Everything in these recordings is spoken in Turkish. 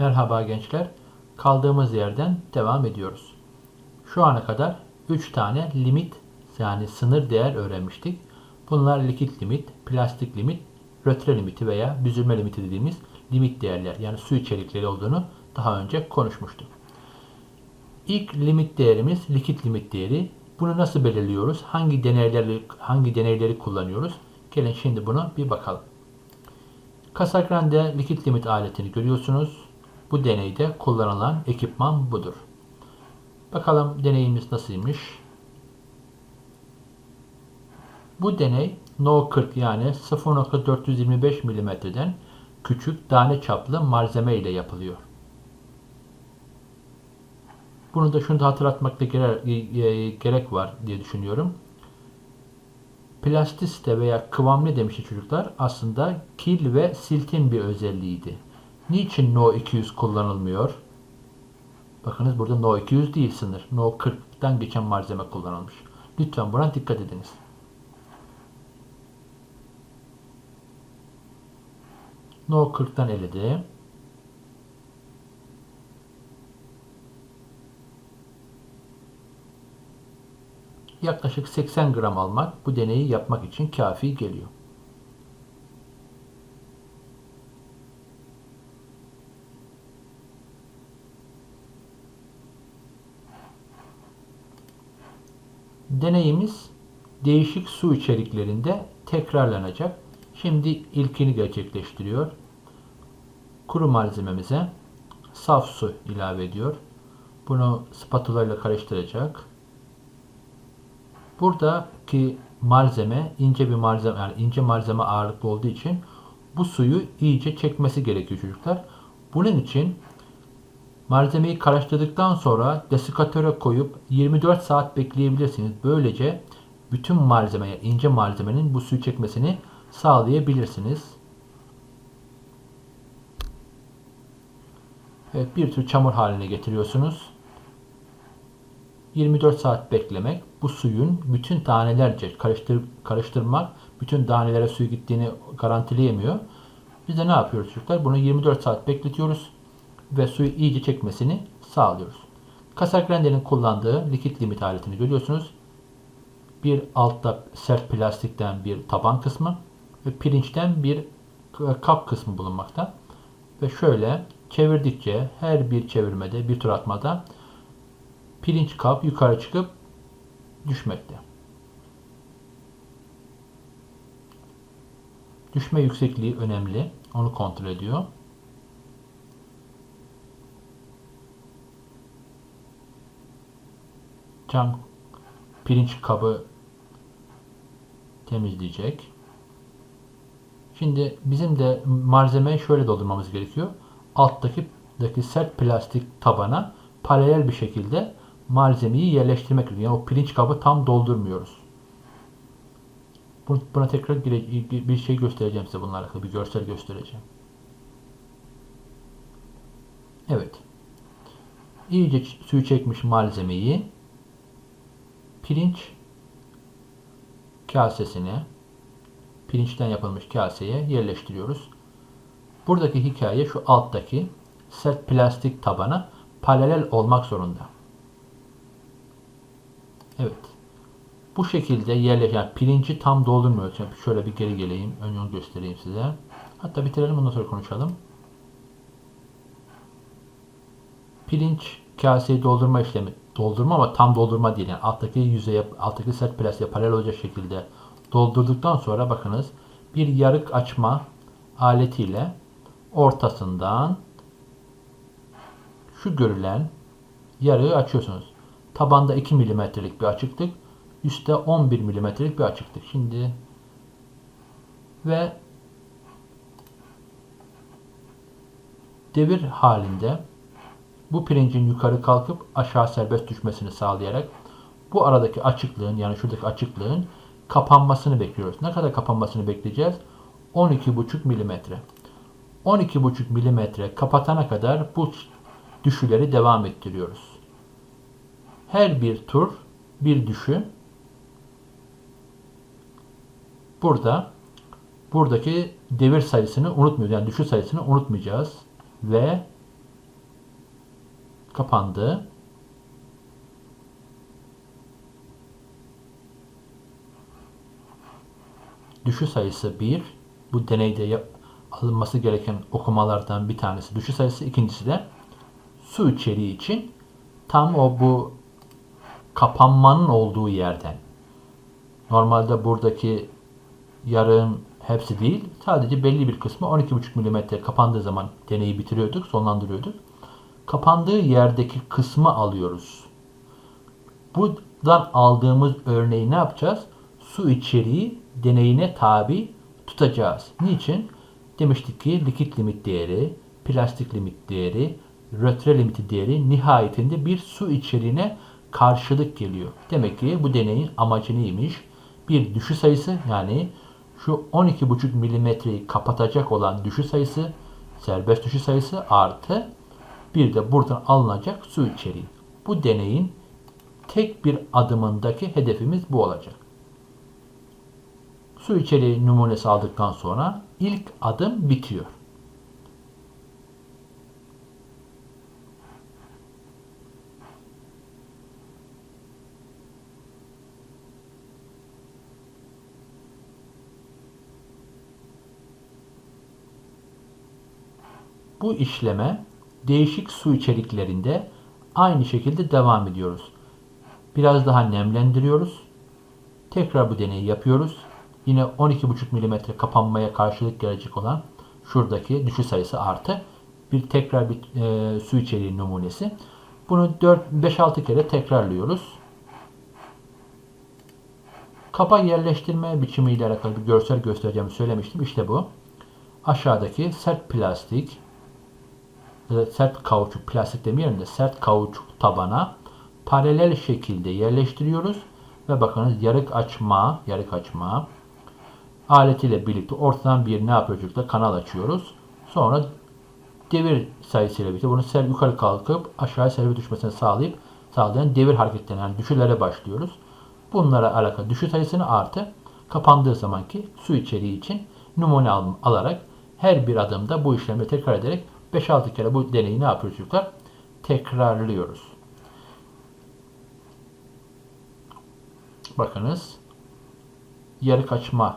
Merhaba gençler. Kaldığımız yerden devam ediyoruz. Şu ana kadar 3 tane limit yani sınır değer öğrenmiştik. Bunlar likit limit, plastik limit, rötre limiti veya büzülme limiti dediğimiz limit değerler yani su içerikleri olduğunu daha önce konuşmuştuk. İlk limit değerimiz likit limit değeri. Bunu nasıl belirliyoruz? Hangi deneyleri hangi deneyleri kullanıyoruz? Gelin şimdi bunu bir bakalım. Casagrande likit limit aletini görüyorsunuz. Bu deneyde kullanılan ekipman budur. Bakalım deneyimiz nasılmış? Bu deney No 40 yani 0.425 mm'den küçük tane çaplı malzeme ile yapılıyor. Bunu da şunu da hatırlatmakta gerek var diye düşünüyorum. Plastisite veya kıvamlı demişti çocuklar aslında kil ve siltin bir özelliğiydi. Niçin No 200 kullanılmıyor? Bakınız burada No 200 değil sınır. No 40'tan geçen malzeme kullanılmış. Lütfen buna dikkat ediniz. No 40'tan eledi. Yaklaşık 80 gram almak bu deneyi yapmak için kafi geliyor. Deneyimiz değişik su içeriklerinde tekrarlanacak. Şimdi ilkini gerçekleştiriyor. Kuru malzememize saf su ilave ediyor. Bunu spatula ile karıştıracak. Buradaki malzeme ince bir malzeme yani ince malzeme ağırlıklı olduğu için bu suyu iyice çekmesi gerekiyor çocuklar. Bunun için malzemeyi karıştırdıktan sonra desikatöre koyup 24 saat bekleyebilirsiniz. Böylece bütün malzemeye, ince malzemenin bu suyu çekmesini sağlayabilirsiniz. Evet, bir tür çamur haline getiriyorsunuz. 24 saat beklemek bu suyun bütün tanelerce karıştır, karıştırmak bütün tanelere suyu gittiğini garantileyemiyor. Biz de ne yapıyoruz çocuklar? Bunu 24 saat bekletiyoruz ve suyu iyice çekmesini sağlıyoruz. Casagrande'nin kullandığı likit limit aletini görüyorsunuz. Bir altta sert plastikten bir taban kısmı ve pirinçten bir kap kısmı bulunmakta. Ve şöyle çevirdikçe her bir çevirmede bir tur atmada pirinç kap yukarı çıkıp düşmekte. Düşme yüksekliği önemli. Onu kontrol ediyor. Cam pirinç kabı temizleyecek. Şimdi bizim de malzemeyi şöyle doldurmamız gerekiyor. Alttaki sert plastik tabana paralel bir şekilde malzemeyi yerleştirmek gerekiyor. Yani o pirinç kabı tam doldurmuyoruz. Buna tekrar bir şey göstereceğim size bunlarla alakalı. Bir görsel göstereceğim. Evet. İyice suyu çekmiş malzemeyi pirinç kasesine pirinçten yapılmış kaseye yerleştiriyoruz. Buradaki hikaye şu alttaki sert plastik tabana paralel olmak zorunda. Evet. Bu şekilde yerleşen pirinci tam doldurmuyoruz. Yani şöyle bir geri geleyim. Onu göstereyim size. Hatta bitirelim ondan sonra konuşalım. Pirinç kaseyi doldurma işlemi. Doldurma ama tam doldurma değil. Yani alttaki yüzeye, alttaki sert plastiğe paralel olacak şekilde doldurduktan sonra bakınız bir yarık açma aletiyle ortasından şu görülen yarığı açıyorsunuz. Tabanda 2 milimetrelik bir açıklık, üstte 11 milimetrelik bir açıklık. Şimdi ve devir halinde bu pirincin yukarı kalkıp aşağı serbest düşmesini sağlayarak bu aradaki açıklığın yani şuradaki açıklığın kapanmasını bekliyoruz. Ne kadar kapanmasını bekleyeceğiz? 12,5 milimetre. 12,5 milimetre kapatana kadar bu düşüleri devam ettiriyoruz. Her bir tur bir düşü burada buradaki devir sayısını unutmuyoruz. Yani düşü sayısını unutmayacağız. Ve Kapandı. Düşü sayısı 1. Bu deneyde alınması gereken okumalardan bir tanesi düşü sayısı. ikincisi de su içeriği için tam o bu kapanmanın olduğu yerden. Normalde buradaki yarığın hepsi değil, sadece belli bir kısmı 12,5 mm kapandığı zaman deneyi bitiriyorduk, sonlandırıyorduk. Kapandığı yerdeki kısmı alıyoruz. Buradan aldığımız örneği ne yapacağız? Su içeriği deneyine tabi tutacağız. Niçin? Demiştik ki likit limit değeri, plastik limit değeri, rötre limiti değeri nihayetinde bir su içeriğine karşılık geliyor. Demek ki bu deneyin amacı neymiş? Bir düşü sayısı yani şu 12,5 milimetreyi kapatacak olan düşü sayısı, serbest düşü sayısı artı bir de buradan alınacak su içeriği. Bu deneyin tek bir adımındaki hedefimiz bu olacak. Su içeriği numunesi aldıktan sonra ilk adım bitiyor. Bu işleme değişik su içeriklerinde aynı şekilde devam ediyoruz. Biraz daha nemlendiriyoruz. Tekrar bu deneyi yapıyoruz. Yine 12,5 mm kapanmaya karşılık gelecek olan şuradaki düşü sayısı artı bir tekrar bir e, su içeriği numunesi. Bunu 5-6 kere tekrarlıyoruz. Kaba yerleştirme biçimiyle alakalı bir görsel göstereceğimi söylemiştim. İşte bu. Aşağıdaki sert plastik sert kauçuk, plastik demeyelim de sert kauçuk tabana paralel şekilde yerleştiriyoruz ve bakınız yarık açma, yarık açma aletiyle birlikte ortadan bir ne yapıyor çocuklar? Kanal açıyoruz. Sonra devir sayısıyla birlikte bunu ser yukarı kalkıp aşağı servi düşmesini sağlayıp sağlayan devir hareketlerine yani düşülere başlıyoruz. Bunlara alakalı düşü sayısını artı kapandığı zamanki su içeriği için numune al alarak her bir adımda bu işlemi tekrar ederek 5-6 kere bu deneyi ne yapıyoruz çocuklar? Tekrarlıyoruz. Bakınız yarık açma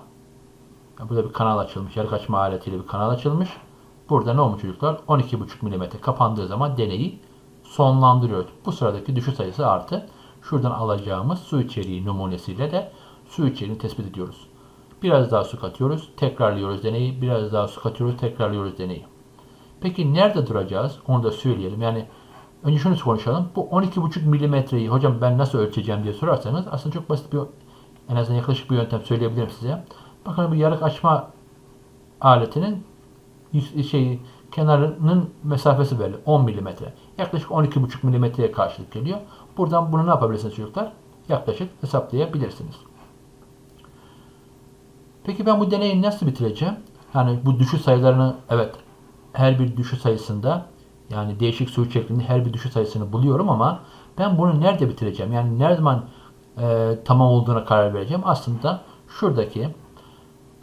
burada bir kanal açılmış. Yarık açma aletiyle bir kanal açılmış. Burada ne olmuş çocuklar? 12,5 mm kapandığı zaman deneyi sonlandırıyoruz. Bu sıradaki düşü sayısı artı şuradan alacağımız su içeriği numunesiyle de su içeriğini tespit ediyoruz. Biraz daha su katıyoruz, tekrarlıyoruz deneyi. Biraz daha su katıyoruz, tekrarlıyoruz deneyi. Peki nerede duracağız? Onu da söyleyelim. Yani önce şunu konuşalım. Bu 12,5 milimetreyi hocam ben nasıl ölçeceğim diye sorarsanız aslında çok basit bir en azından yaklaşık bir yöntem söyleyebilirim size. Bakın bu yarık açma aletinin şey kenarının mesafesi belli. 10 milimetre. Yaklaşık 12,5 milimetreye karşılık geliyor. Buradan bunu ne yapabilirsiniz çocuklar? Yaklaşık hesaplayabilirsiniz. Peki ben bu deneyi nasıl bitireceğim? Yani bu düşü sayılarını evet her bir düşü sayısında yani değişik su içeriğinde her bir düşü sayısını buluyorum ama ben bunu nerede bitireceğim? Yani ne zaman e, tamam olduğuna karar vereceğim? Aslında şuradaki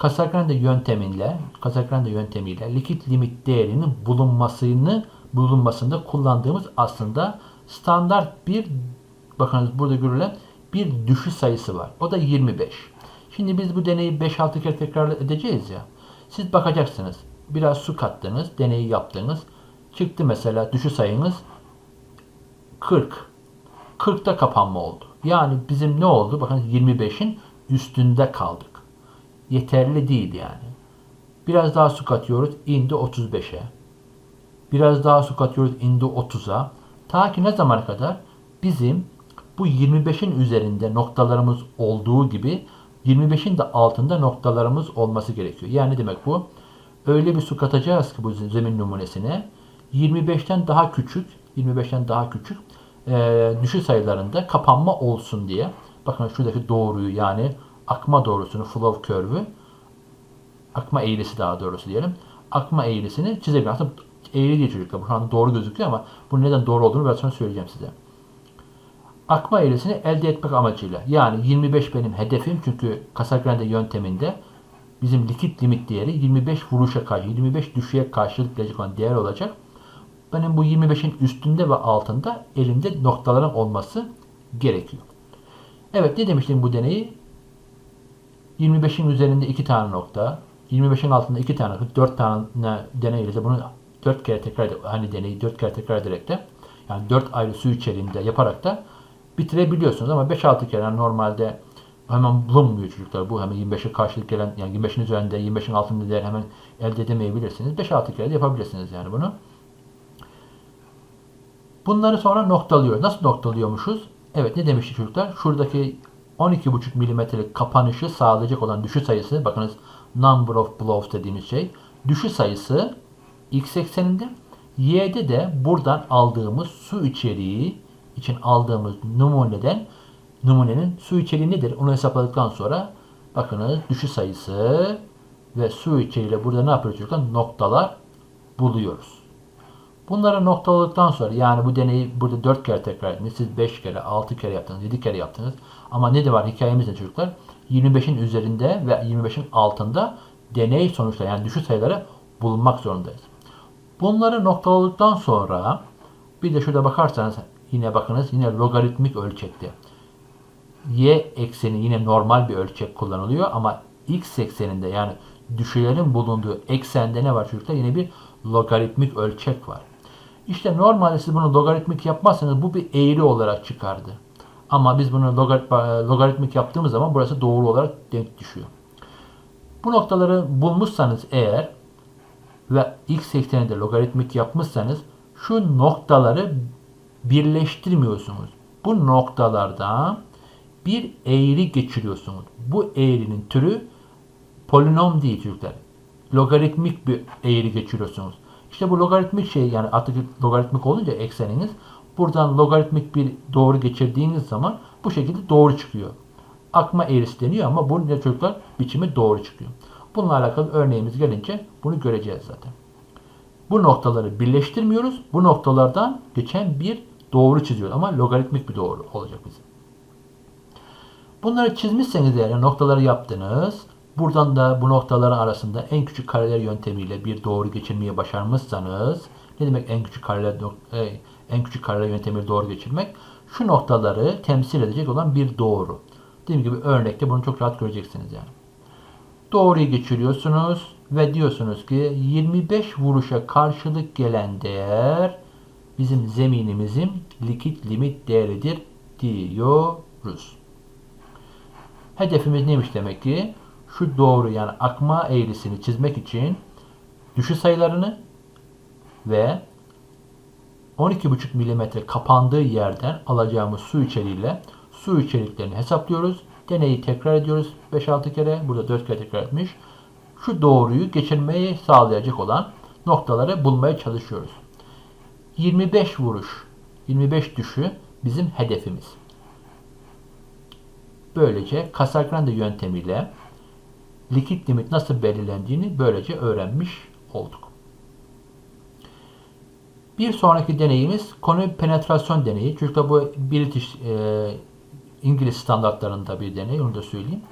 Casagrande yöntemiyle Casagrande yöntemiyle likit limit değerinin bulunmasını bulunmasında kullandığımız aslında standart bir bakınız burada görülen bir düşü sayısı var. O da 25. Şimdi biz bu deneyi 5-6 kere tekrar edeceğiz ya. Siz bakacaksınız. Biraz su kattınız, deneyi yaptınız. Çıktı mesela düşü sayınız 40. 40'ta kapanma oldu. Yani bizim ne oldu? Bakın 25'in üstünde kaldık. Yeterli değil yani. Biraz daha su katıyoruz, indi 35'e. Biraz daha su katıyoruz, indi 30'a. Ta ki ne zamana kadar? Bizim bu 25'in üzerinde noktalarımız olduğu gibi 25'in de altında noktalarımız olması gerekiyor. Yani demek bu öyle bir su katacağız ki bu zemin numunesine 25'ten daha küçük 25'ten daha küçük e, düşü sayılarında kapanma olsun diye. Bakın şuradaki doğruyu yani akma doğrusunu flow curve'ü akma eğrisi daha doğrusu diyelim. Akma eğrisini çizebilirim. Aslında eğri değil çocuklar. Şu anda doğru gözüküyor ama bunun neden doğru olduğunu biraz sonra söyleyeceğim size. Akma eğrisini elde etmek amacıyla. Yani 25 benim hedefim çünkü Casagrande yönteminde bizim likit limit değeri 25 vuruşa karşı, 25 düşüye karşılık gelecek olan değer olacak. benim bu 25'in üstünde ve altında elimde noktaların olması gerekiyor. Evet ne demiştim bu deneyi? 25'in üzerinde 2 tane nokta, 25'in altında 2 tane, 4 tane deneyle de bunu 4 kere tekrar hani deneyi 4 kere tekrar ederek de yani 4 ayrı su içeriğinde yaparak da bitirebiliyorsunuz ama 5-6 kere yani normalde hemen bulunmuyor çocuklar. Bu hemen 25'e karşılık gelen yani 25'in üzerinde 25'in altında değer hemen elde edemeyebilirsiniz. 5-6 kere de yapabilirsiniz yani bunu. Bunları sonra noktalıyoruz. Nasıl noktalıyormuşuz? Evet ne demişti çocuklar? Şuradaki 12,5 milimetrelik kapanışı sağlayacak olan düşü sayısı bakınız number of blows dediğimiz şey düşü sayısı x ekseninde y'de de buradan aldığımız su içeriği için aldığımız numuneden numunenin su içeriği nedir? Onu hesapladıktan sonra bakınız düşü sayısı ve su içeriğiyle burada ne yapıyoruz çocuklar? Noktalar buluyoruz. Bunları noktaladıktan sonra yani bu deneyi burada 4 kere tekrar ettiniz. Siz 5 kere, 6 kere yaptınız, 7 kere yaptınız. Ama ne de var hikayemiz ne çocuklar? 25'in üzerinde ve 25'in altında deney sonuçları yani düşük sayıları bulmak zorundayız. Bunları noktaladıktan sonra bir de şurada bakarsanız yine bakınız yine logaritmik ölçekte. Y ekseni yine normal bir ölçek kullanılıyor ama x ekseninde yani düşelerin bulunduğu eksende ne var çocuklar? Yine bir logaritmik ölçek var. İşte normalde siz bunu logaritmik yapmazsanız bu bir eğri olarak çıkardı. Ama biz bunu logarit, logaritmik yaptığımız zaman burası doğru olarak denk düşüyor. Bu noktaları bulmuşsanız eğer ve x ekseninde logaritmik yapmışsanız şu noktaları birleştirmiyorsunuz. Bu noktalardan bir eğri geçiriyorsunuz. Bu eğrinin türü polinom değil çocuklar. Logaritmik bir eğri geçiriyorsunuz. İşte bu logaritmik şey yani artık logaritmik olunca ekseniniz buradan logaritmik bir doğru geçirdiğiniz zaman bu şekilde doğru çıkıyor. Akma eğrisi deniyor ama bunun ne çocuklar biçimi doğru çıkıyor. Bununla alakalı örneğimiz gelince bunu göreceğiz zaten. Bu noktaları birleştirmiyoruz. Bu noktalardan geçen bir doğru çiziyoruz ama logaritmik bir doğru olacak bizim. Bunları çizmişseniz eğer noktaları yaptınız. Buradan da bu noktaların arasında en küçük kareler yöntemiyle bir doğru geçirmeyi başarmışsanız ne demek en küçük kareler e, en küçük kareler yöntemiyle doğru geçirmek? Şu noktaları temsil edecek olan bir doğru. Dediğim gibi örnekte bunu çok rahat göreceksiniz yani. Doğruyu geçiriyorsunuz ve diyorsunuz ki 25 vuruşa karşılık gelen değer bizim zeminimizin likit limit değeridir diyoruz. Hedefimiz neymiş demek ki? Şu doğru yani akma eğrisini çizmek için düşü sayılarını ve 12,5 mm kapandığı yerden alacağımız su içeriğiyle su içeriklerini hesaplıyoruz. Deneyi tekrar ediyoruz 5-6 kere. Burada 4 kere tekrar etmiş. Şu doğruyu geçirmeyi sağlayacak olan noktaları bulmaya çalışıyoruz. 25 vuruş, 25 düşü bizim hedefimiz. Böylece Casagrande yöntemiyle likit limit nasıl belirlendiğini böylece öğrenmiş olduk. Bir sonraki deneyimiz konu penetrasyon deneyi. Çocuklar bu British e, İngiliz standartlarında bir deney. Onu da söyleyeyim.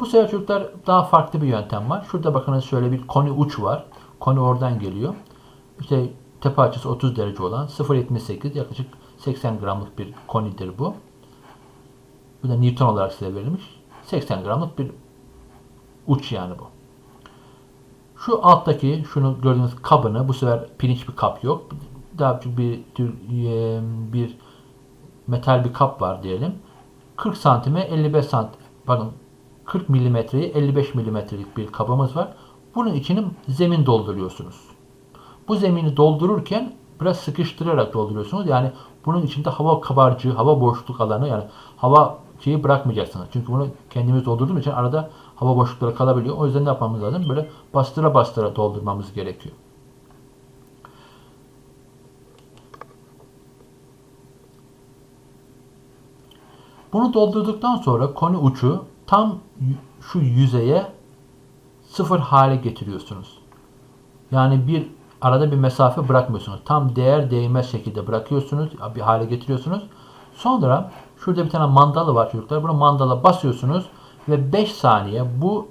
Bu sefer çocuklar daha farklı bir yöntem var. Şurada bakınız şöyle bir koni uç var. Koni oradan geliyor. İşte tepe açısı 30 derece olan 0.78 yaklaşık 80 gramlık bir konidir bu. Bu da Newton olarak size verilmiş. 80 gramlık bir uç yani bu. Şu alttaki şunu gördüğünüz kabını bu sefer pirinç bir kap yok. Daha küçük bir tür bir metal bir kap var diyelim. 40 santime 55 sant pardon 40 milimetreyi 55 milimetrelik bir kabımız var. Bunun içini zemin dolduruyorsunuz. Bu zemini doldururken biraz sıkıştırarak dolduruyorsunuz. Yani bunun içinde hava kabarcığı, hava boşluk alanı yani hava şeyi bırakmayacaksınız. Çünkü bunu kendimiz doldurduğumuz için arada hava boşlukları kalabiliyor. O yüzden ne yapmamız lazım? Böyle bastıra bastıra doldurmamız gerekiyor. Bunu doldurduktan sonra koni uçu tam şu yüzeye sıfır hale getiriyorsunuz. Yani bir arada bir mesafe bırakmıyorsunuz. Tam değer değmez şekilde bırakıyorsunuz, bir hale getiriyorsunuz. Sonra şurada bir tane mandalı var çocuklar. Bunu mandala basıyorsunuz ve 5 saniye bu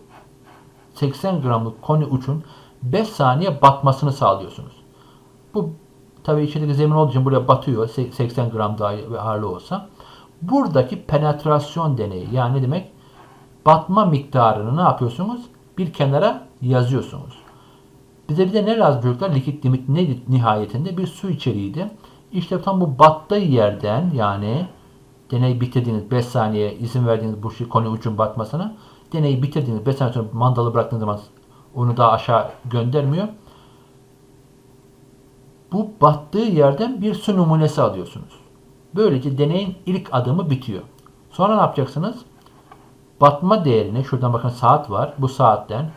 80 gramlık koni uçun 5 saniye batmasını sağlıyorsunuz. Bu Tabii içerideki zemin olduğu için buraya batıyor. Se- 80 gram daha ağırlığı olsa. Buradaki penetrasyon deneyi yani ne demek? Batma miktarını ne yapıyorsunuz? Bir kenara yazıyorsunuz. Bize bir de ne lazım çocuklar? Likit limit ne nihayetinde? Bir su içeriğiydi. İşte tam bu battığı yerden yani deneyi bitirdiğiniz 5 saniye izin verdiğiniz bu şey, konu ucun batmasına deneyi bitirdiğiniz 5 saniye sonra mandalı bıraktığınız zaman onu daha aşağı göndermiyor. Bu battığı yerden bir su numunesi alıyorsunuz. Böylece deneyin ilk adımı bitiyor. Sonra ne yapacaksınız? Batma değerini, şuradan bakın saat var. Bu saatten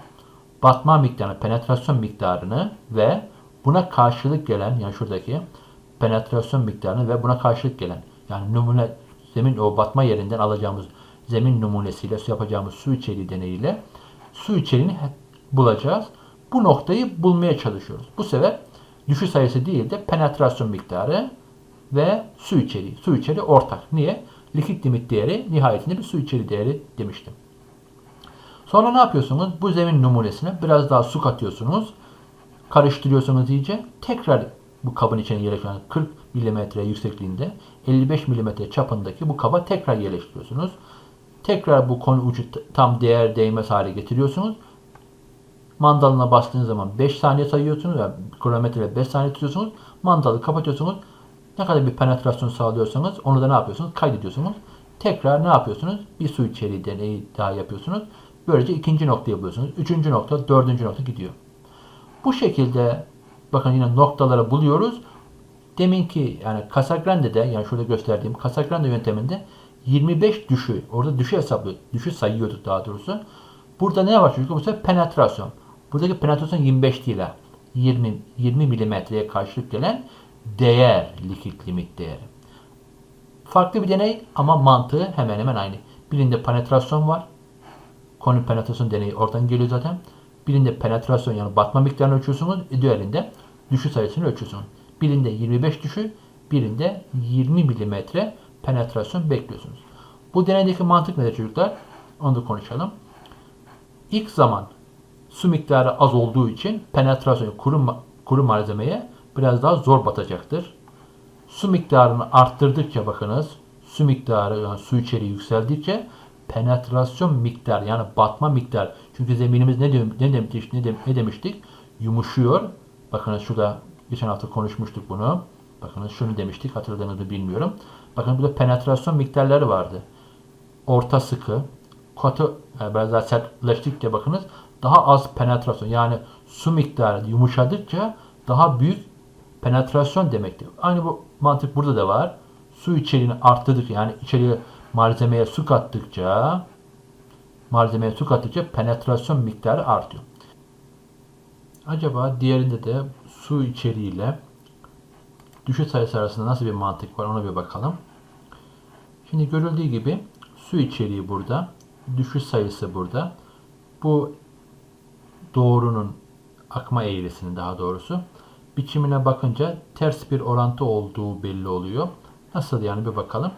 batma miktarını, penetrasyon miktarını ve buna karşılık gelen, yani şuradaki penetrasyon miktarını ve buna karşılık gelen, yani numune, zemin o batma yerinden alacağımız zemin numunesiyle su yapacağımız su içeriği deneyiyle su içeriğini bulacağız. Bu noktayı bulmaya çalışıyoruz. Bu sefer düşü sayısı değil de penetrasyon miktarı ve su içeriği. Su içeriği ortak. Niye? Likit limit değeri nihayetinde bir su içeriği değeri demiştim. Sonra ne yapıyorsunuz? Bu zemin numunesine biraz daha su katıyorsunuz. Karıştırıyorsunuz iyice. Tekrar bu kabın içine yerleştiren 40 mm yüksekliğinde 55 mm çapındaki bu kaba tekrar yerleştiriyorsunuz. Tekrar bu konu ucu tam değer değmez hale getiriyorsunuz. Mandalına bastığınız zaman 5 saniye sayıyorsunuz. Yani kronometre 5 saniye tutuyorsunuz. Mandalı kapatıyorsunuz. Ne kadar bir penetrasyon sağlıyorsanız onu da ne yapıyorsunuz? Kaydediyorsunuz. Tekrar ne yapıyorsunuz? Bir su içeriği deneyi daha yapıyorsunuz. Böylece ikinci noktayı buluyorsunuz. Üçüncü nokta, dördüncü nokta gidiyor. Bu şekilde bakın yine noktaları buluyoruz. Deminki yani Casagrande'de yani şurada gösterdiğim Casagrande yönteminde 25 düşü, orada düşü hesaplıyor, düşü sayıyorduk daha doğrusu. Burada ne var çocuklar? Bu sefer penetrasyon. Buradaki penetrasyon 25 değil ha. 20, 20 milimetreye karşılık gelen değer, likit limit değeri. Farklı bir deney ama mantığı hemen hemen aynı. Birinde penetrasyon var. Konu penetrasyon deneyi oradan geliyor zaten. Birinde penetrasyon yani batma miktarını ölçüyorsunuz. Diğerinde düşü sayısını ölçüyorsunuz. Birinde 25 düşü, birinde 20 milimetre penetrasyon bekliyorsunuz. Bu deneydeki mantık nedir çocuklar? Onu da konuşalım. İlk zaman su miktarı az olduğu için penetrasyon kuru, kuru malzemeye biraz daha zor batacaktır. Su miktarını arttırdıkça bakınız su miktarı yani su içeriği yükseldikçe penetrasyon miktarı yani batma miktarı çünkü zeminimiz ne, dem ne, demiştik, ne, dem ne demiştik? Yumuşuyor. Bakınız şurada geçen hafta konuşmuştuk bunu. Bakınız şunu demiştik hatırladığınızı bilmiyorum. Bakın burada penetrasyon miktarları vardı. Orta sıkı, katı yani biraz daha sertleştikçe bakınız daha az penetrasyon yani su miktarı yumuşadıkça daha büyük penetrasyon demektir. Aynı bu mantık burada da var. Su içeriğini arttırdık yani içeriye malzemeye su kattıkça malzemeye su kattıkça penetrasyon miktarı artıyor. Acaba diğerinde de su içeriğiyle düşü sayısı arasında nasıl bir mantık var ona bir bakalım. Şimdi görüldüğü gibi su içeriği burada, düşüş sayısı burada. Bu doğrunun akma eğrisinin daha doğrusu biçimine bakınca ters bir orantı olduğu belli oluyor. Nasıl yani bir bakalım.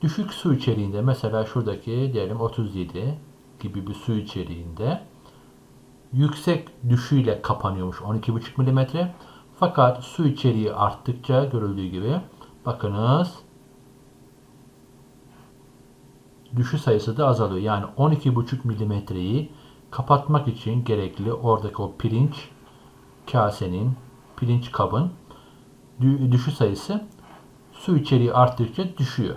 Düşük su içeriğinde mesela şuradaki diyelim 37 gibi bir su içeriğinde yüksek düşüyle kapanıyormuş 12,5 mm. Fakat su içeriği arttıkça görüldüğü gibi bakınız düşü sayısı da azalıyor. Yani 12,5 milimetreyi kapatmak için gerekli oradaki o pirinç kasenin, pirinç kabın düşü sayısı su içeriği arttıkça düşüyor.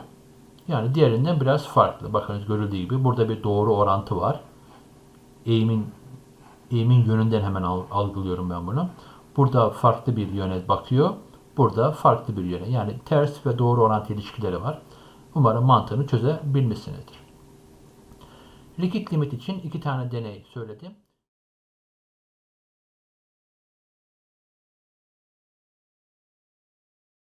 Yani diğerinden biraz farklı. Bakınız görüldüğü gibi burada bir doğru orantı var. Eğimin eğimin yönünden hemen algılıyorum ben bunu. Burada farklı bir yöne bakıyor. Burada farklı bir yöne. Yani ters ve doğru orantı ilişkileri var. Umarım mantığını çözebilmişsinizdir. Likit limit için iki tane deney söyledim.